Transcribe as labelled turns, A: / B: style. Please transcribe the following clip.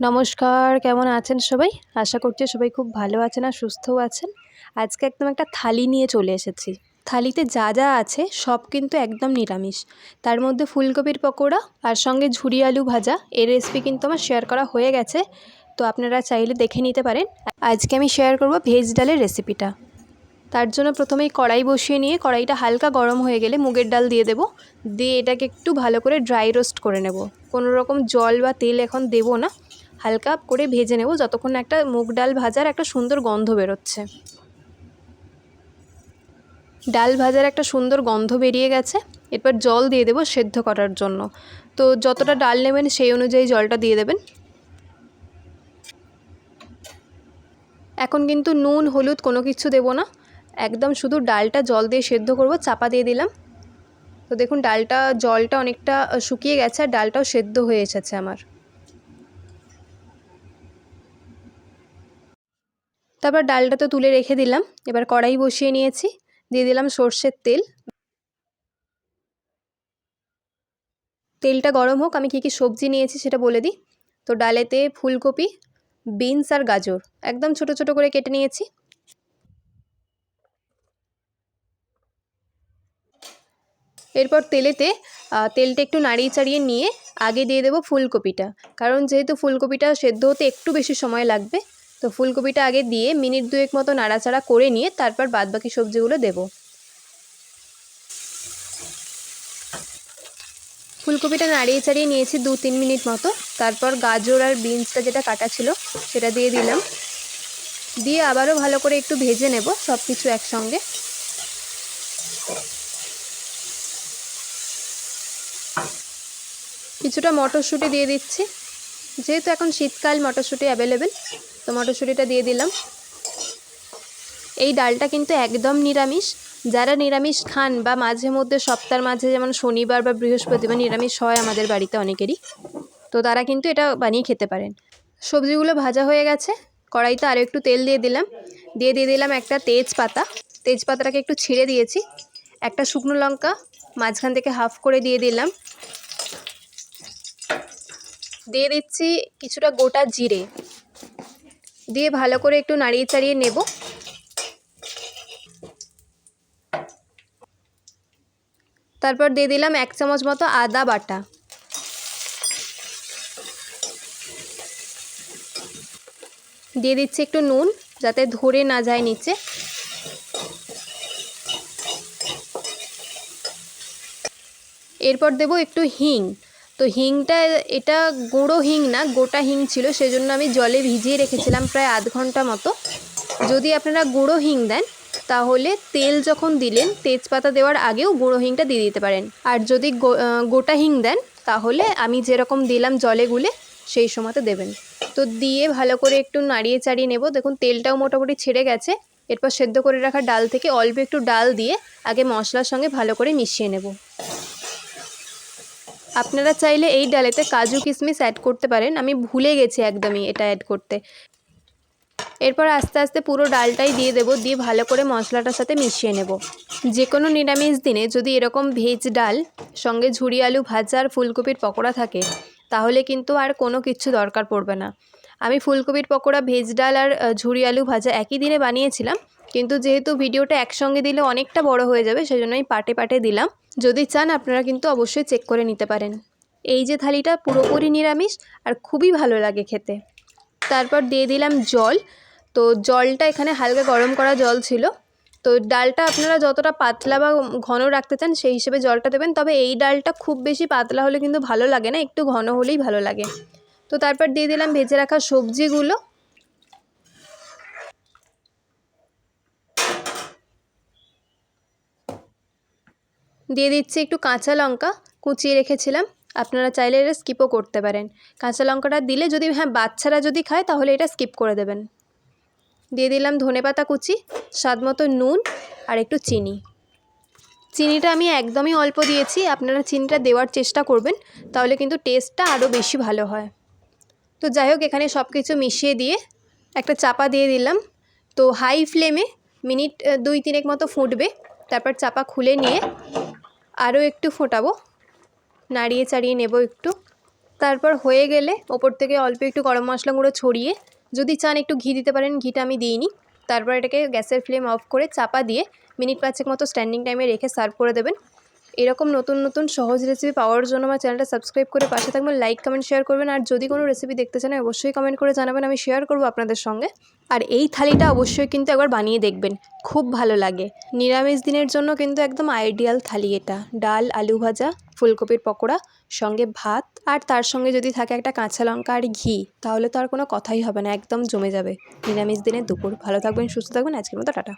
A: নমস্কার, কেমন আছেন সবাই? আশা করছি সবাই খুব ভালো আছেন আর সুস্থও আছেন। আজকে একদম একটা থালি নিয়ে চলে এসেছি। থালিতে যা যা আছে সব কিন্তু একদম নিরামিষ। তার মধ্যে ফুলকপির পকোড়া আর সঙ্গে ঝুরি আলু ভাজা এর রেসিপি কিন্তু আমার শেয়ার করা হয়ে গেছে। তো আপনারা চাইলে দেখে নিতে পারেন। আজকে আমি শেয়ার করব ভেজ ডালের রেসিপিটা তার জন্য প্রথমেই কড়াই বসিয়ে নিয়ে, কড়াইটা হালকা গরম হয়ে গেলে মুগের ডাল দিয়ে দেবো। দিয়ে এটাকে একটু ভালো করে ড্রাই রোস্ট করে নেব। কোনো রকম জল বা তেল এখন দেবো না। হালকা করে ভেজে নেব যতক্ষণ একটা মুগ ডাল ভাজার একটা সুন্দর গন্ধ বেরোচ্ছে। ডাল ভাজার একটা সুন্দর গন্ধ বেরিয়ে গেছে। এরপর জল দিয়ে দেবো সেদ্ধ করার জন্য। তো যতটা ডাল নেবেন সেই অনুযায়ী জলটা দিয়ে দেবেন। এখন কিন্তু নুন, হলুদ কোনো কিছু দেবো না। একদম শুধু ডালটা জল দিয়ে সেদ্ধ করব, চাপা দিয়ে দিলাম। তো দেখুন, ডালটা, জলটা অনেকটা শুকিয়ে গেছে আর ডালটাও সেদ্ধ হয়ে এসেছে আমার। তারপর ডালটা তো তুলে রেখে দিলাম। এবার কড়াই বসিয়ে নিয়েছি। দিয়ে দিলাম সর্ষের তেল। তেলটা গরম হোক, আমি কী কী সবজি নিয়েছি সেটা বলে দিই। তো ডালেতে ফুলকপি, বিনস আর গাজর। একদম ছোট ছোট করে কেটে নিয়েছি। এরপর তেলেতে তেলটা একটু নাড়িয়ে চাড়িয়ে নিয়ে আগে দিয়ে দেবো ফুলকপিটা। কারণ যেহেতু ফুলকপিটা সেদ্ধ হতে একটু বেশি সময় লাগবে তো ফুলকপিটা আগে দিয়ে মিনিট দুয়েক মতো নাড়াচাড়া করে নিয়ে তারপর বাদবাকি সবজিগুলো দেবো। ফুলকপিটা নাড়িয়ে চাড়িয়ে নিয়েছি দু তিন মিনিট মতো। তারপর গাজর আর বিনসটা যেটা কাটা ছিল, সেটা দিয়ে দিলাম। দিয়ে আবারও ভালো করে একটু ভেজে নেব সব কিছু একসঙ্গে। কিছুটা মটরশুঁটি দিয়ে দিচ্ছি। যেহেতু এখন শীতকাল মটরশুঁটি অ্যাভেলেবেল তো মটরশুঁটিটা দিয়ে দিলাম। এই ডালটা কিন্তু একদম নিরামিষ। যারা নিরামিষ খান বা মাঝে মধ্যে সপ্তাহের মাঝে যেমন শনিবার বা বৃহস্পতিবার নিরামিষ হয় আমাদের বাড়িতে অনেকেরই, তো তারা কিন্তু এটা বানিয়ে খেতে পারেন। সবজিগুলো ভাজা হয়ে গেছে, কড়াইতে আরও একটু তেল দিয়ে দিলাম। দিয়ে দিয়ে দিলাম একটা তেজপাতা। তেজপাতাটাকে একটু ছিঁড়ে দিয়েছি। একটা শুকনো লঙ্কা, মাঝখান থেকে হাফ করে দিয়ে দিলাম। দিয়ে দিচ্ছি কিছুটা গোটা জিরে। দিয়ে ভালো করে একটু নাড়িয়ে চাড়িয়ে নেব। তারপর দিয়ে দিলাম এক চামচ মতো আদা বাটা। দিয়ে দিচ্ছি একটু নুন, যাতে ধরে না যায় নিচে। এরপর দেব একটু হিং। তো হিংটা, এটা গুঁড়ো হিং না, গোটা হিং ছিল, সেজন্য আমি জলে ভিজিয়ে রেখেছিলাম প্রায় আধ ঘণ্টা মতো। যদি আপনারা গুঁড়ো হিং দেন, তাহলে তেল যখন দিলেন, তেজপাতা দেওয়ার আগেও গুঁড়ো হিংটা দিয়ে দিতে পারেন। আর যদি গোটা হিং দেন, তাহলে আমি যেরকম দিলাম জলে গুলে, সেই সময়তে দেবেন। তো দিয়ে ভালো করে একটু নাড়িয়ে চাড়িয়ে নেব। দেখুন, তেলটাও মোটামুটি ছেড়ে গেছে। এরপর সেদ্ধ করে রাখা ডাল থেকে অল্প একটু ডাল দিয়ে আগে মশলার সঙ্গে ভালো করে মিশিয়ে নেব। আপনারা চাইলে এই ডালেতে কাজু কিশমিশ অ্যাড করতে পারেন। আমি ভুলে গেছি একদমই এটা অ্যাড করতে। এরপর আস্তে আস্তে পুরো ডালটাই দিয়ে দেবো, দিয়ে ভালো করে মশলাটার সাথে মিশিয়ে নেব। যে কোনো নিরামিষ দিনে যদি এরকম ভেজ ডাল, সঙ্গে ঝুড়ি আলু ভাজা আর ফুলকপির পকোড়া থাকে, তাহলে কিন্তু আর কোনো কিছু দরকার পড়বে না। আমি ফুলকপির পকোড়া, ভেজ ডাল আর ঝুড়ি আলু ভাজা একই দিনে বানিয়েছিলাম কিন্তু যেহেতু ভিডিওটা একসঙ্গে দিলে অনেকটা বড় হয়ে যাবে সেজন্য আমি পাটে পাটে দিলাম। যদি চান, আপনারা কিন্তু অবশ্যই চেক করে নিতে পারেন। এই যে থালিটা পুরোপুরি নিরামিষ আর খুবই ভালো লাগে খেতে। তারপর দিয়ে দিলাম জল। তো জলটা এখানে হালকা গরম করা জল ছিল। তো ডালটা আপনারা যতটা পাতলা বা ঘন রাখতে চান, সেই হিসেবে জলটা দেবেন। তবে এই ডালটা খুব বেশি পাতলা হলে কিন্তু ভালো লাগে না, একটু ঘন হলেই ভালো লাগে। তো তারপর দিয়ে দিলাম ভেজে রাখা সবজিগুলো। দিয়ে দিচ্ছি একটু কাঁচা লঙ্কা, কুচিয়ে রেখেছিলাম। আপনারা চাইলে এটা স্কিপও করতে পারেন। কাঁচা লঙ্কাটা দিলে যদি হ্যাঁ বাচ্চারা যদি খায়, তাহলে এটা স্কিপ করে দেবেন। দিয়ে দিলাম ধনে পাতা কুচি, স্বাদ মতো নুন আর একটু চিনি। চিনিটা আমি একদমই অল্প দিয়েছি, আপনারা চিনিটা দেওয়ার চেষ্টা করবেন, তাহলে কিন্তু টেস্টটা আরও বেশি ভালো হয়। তো যাই হোক, এখানে সব কিছু মিশিয়ে দিয়ে একটা চাপা দিয়ে দিলাম। তো হাই ফ্লেমে মিনিট দুই তিনেক মতো ফুটবে। তারপর চাপা খুলে নিয়ে আরও একটু ফোটাবো, নাড়িয়ে চাড়িয়ে নেব একটু। তারপর হয়ে গেলে ওপর থেকে অল্প একটু গরম মশলা গুঁড়ো ছড়িয়ে, যদি চান একটু ঘি দিতে পারেন, ঘিটা আমি দিইনি। তারপর এটাকে গ্যাসের ফ্লেম অফ করে চাপা দিয়ে মিনিট পাঁচেক মতো স্ট্যান্ডিং টাইমে রেখে সার্ভ করে দেবেন। এরকম নতুন নতুন সহজ রেসিপি পাওয়ার জন্য আমার চ্যানেলটা সাবস্ক্রাইব করে পাশে থাকবেন লাইক কমেন্ট শেয়ার করবেন, আর যদি কোনো রেসিপি দেখতে চান, অবশ্যই কমেন্ট করে জানাবেন, আমি শেয়ার করব আপনাদের সঙ্গে। আর এই থালিটা অবশ্যই কিন্তু একবার বানিয়ে দেখবেন, খুব ভালো লাগে। নিরামিষ দিনের জন্য কিন্তু একদম আইডিয়াল থালি এটা। ডাল, আলু ভাজা, ফুলকপির পকোড়া, সঙ্গে ভাত, আর তার সঙ্গে যদি থাকে একটা কাঁচা লঙ্কা আর ঘি, তাহলে তো আর কোনো কথাই হবে না, একদম জমে যাবে। নিরামিষ দিনের দুপুর। ভালো থাকবেন, সুস্থ থাকবেন, আজকের মতো টাটা।